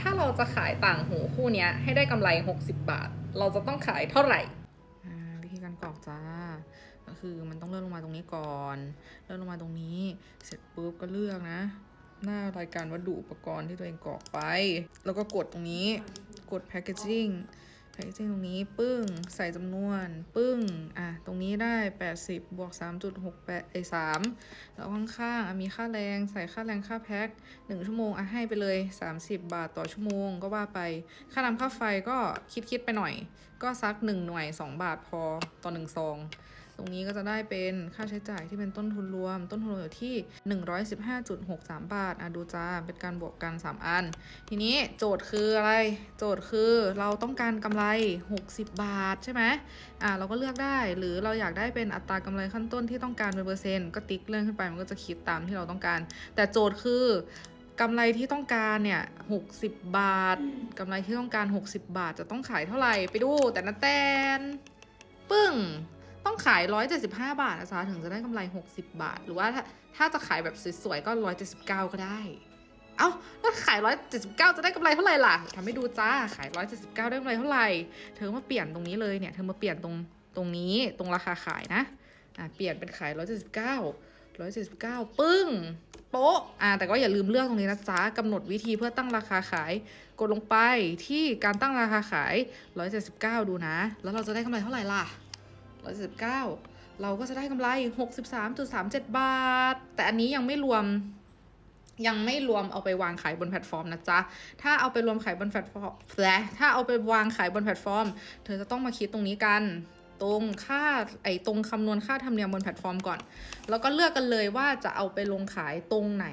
ถ้าเราจะขายต่างหูคู่นี้ให้ได้กำไร 60 บาท เราจะต้องขายเท่าไหร่อ่าวิธีการกรอกจ้า ก็คือมันต้องเลื่อนลงมาตรงนี้ก่อน เลื่อนลงมาตรงนี้ เสร็จปุ๊บก็เลือกนะ หน้ารายการวัตถุอุปกรณ์ที่ตัวเองกรอกไป แล้วก็กดตรงนี้ กด packaging packaging ตรงนี้ ปึ้ง ใส่จำนวน ปึ้ง อะ ตรงนี้ได้ 80 บวก 3.68ไอ้3แล้วข้างๆมีค่าแรง ใส่ค่าแรงค่าแพ็ค1 ชั่วโมง อะ ให้ไปเลย 30 บาทต่อชั่วโมง ก็ว่าไป ค่าน้ำค่าไฟก็คิดๆไปหน่อย ก็สัก 1 หน่วย 2 บาทพอต่อ1ซองตรงนี้ก็จะได้เป็นค่าใช้จ่ายที่เป็นต้นทุนรวม ต้นทุนรวมอยู่ที่ 115.63 บาทอะดูจ้า เป็นการบวกกัน 3 อัน ทีนี้โจทย์คืออะไร โจทย์คือเราต้องการกำไร60 บาทใช่ไหมอะเราก็เลือกได้ หรือเราอยากได้เป็นอัตรากำไรขั้นต้นที่ต้องการเป็นเปอร์เซ็นต์ก็ติ๊กเลื่อนขึ้นไปมันก็จะคิดตามที่เราต้องการ แต่โจทย์คือกำไรที่ต้องการเนี่ย60บาทกำไรที่ต้องการ 60 บาทจะต้องขายเท่าไหร่ไปดูแต่นะแตนปึ้งต้องขาย 175 บาทนะจ๊ะถึงจะได้กำไร 60 บาท หรือว่าถ้าถ้าจะขายแบบสวยๆก็ 179 ก็ได้ เอ้าแล้วขาย 179 จะได้กำไรเท่าไหร่ล่ะทำให้ดูจ้า ขาย 179 ได้กำไรเท่าไหร่ เธอมาเปลี่ยนตรงนี้เลยเนี่ย เธอมาเปลี่ยนตรงตรงนี้ ตรงราคาขายนะ อะเปลี่ยนเป็นขาย 179 179 ปึ้ง โป๊ะ อ่า แต่ก็อย่าลืมเลือกตรงนี้นะจ๊ะกำหนดวิธีเพื่อตั้งราคาขาย กดลงไปที่การตั้งราคาขาย 179 ดูนะ แล้วเราจะได้กำไรเท่าไหร่ล่ะ 179 เราก็จะได้กำไร 63.37 บาท แต่อันนี้ยังไม่รวม ยังไม่รวมเอาไปวางขายบนแพลตฟอร์มนะจ๊ะ ถ้าเอาไปรวมขายบนแพลตฟอร์มแฟลถ้าเอาไปวางขายบนแพลตฟอร์ม เธอจะต้องมาคิดตรงนี้กัน ตรงค่าไอ้ตรงคำนวณค่าธรรมเนียมบนแพลตฟอร์มก่อน แล้วก็เลือกกันเลยว่าจะเอาไปลงขายตรงไหน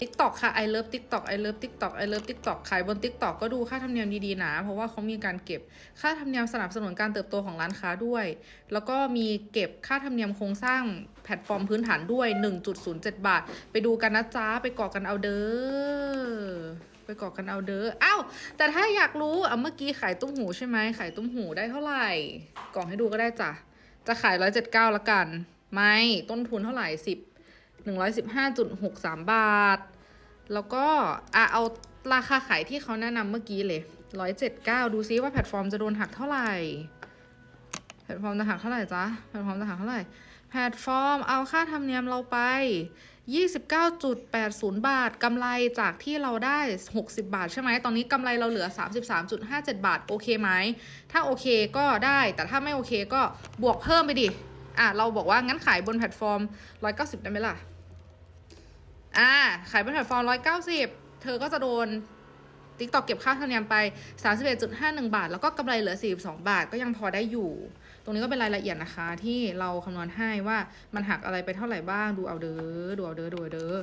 TikTok ค่ะ I love TikTok I love TikTok I love TikTok ขายบน TikTok ก็ดูค่าธรรมเนียมดีๆนะ เพราะว่าเขามีการเก็บค่าธรรมเนียมสนับสนุนการเติบโตของร้านค้าด้วย แล้วก็มีเก็บค่าธรรมเนียมโครงสร้างแพลตฟอร์มพื้นฐานด้วย 1.07 บาท ไปดูกันนะจ๊ะไปกรอกันเอาเด้อไปกรอกันเอาเด้ออ้าวแต่ถ้าอยากรู้อะเมื่อกี้ขายตุ้มหูใช่ไหมขายตุ้มหูได้เท่าไหร่กรอกให้ดูก็ได้จ้ะจะขาย179ละกัน ไม่ต้นทุนเท่าไหร่10 115.63 บาท แล้วก็อะเอาราคาขายที่เขาแนะนำเมื่อกี้เลย 179 ดูซิว่าแพลตฟอร์มจะโดนหักเท่าไหร่ แพลตฟอร์มจะหักเท่าไหร่จ๊ะ แพลตฟอร์มจะหักเท่าไหร่ แพลตฟอร์มเอาค่าธรรมเนียมเราไป 29.80 บาทกำไรจากที่เราได้ 60 บาทใช่ไหม ตอนนี้กำไรเราเหลือ 33.57 บาท โอเคไหม ถ้าโอเคก็ได้ แต่ถ้าไม่โอเคก็บวกเพิ่มไปดิ อะเราบอกว่างั้นขายบนแพลตฟอร์ม 190 ได้ไหมล่ะ อ่า ขายบนแพลตฟอร์ม 190 เธอก็จะโดนติ๊กตอกเก็บค่าธรรมเนียมไป 31.51 บาท แล้วก็กำไรเหลือ 42 บาทก็ยังพอได้อยู่ ตรงนี้ก็เป็นรายละเอียดนะคะ ที่เราคำนวณให้ว่ามันหักอะไรไปเท่าไหร่บ้างดูเอาเด้อดูเอาเด้อดูเอาเด้อ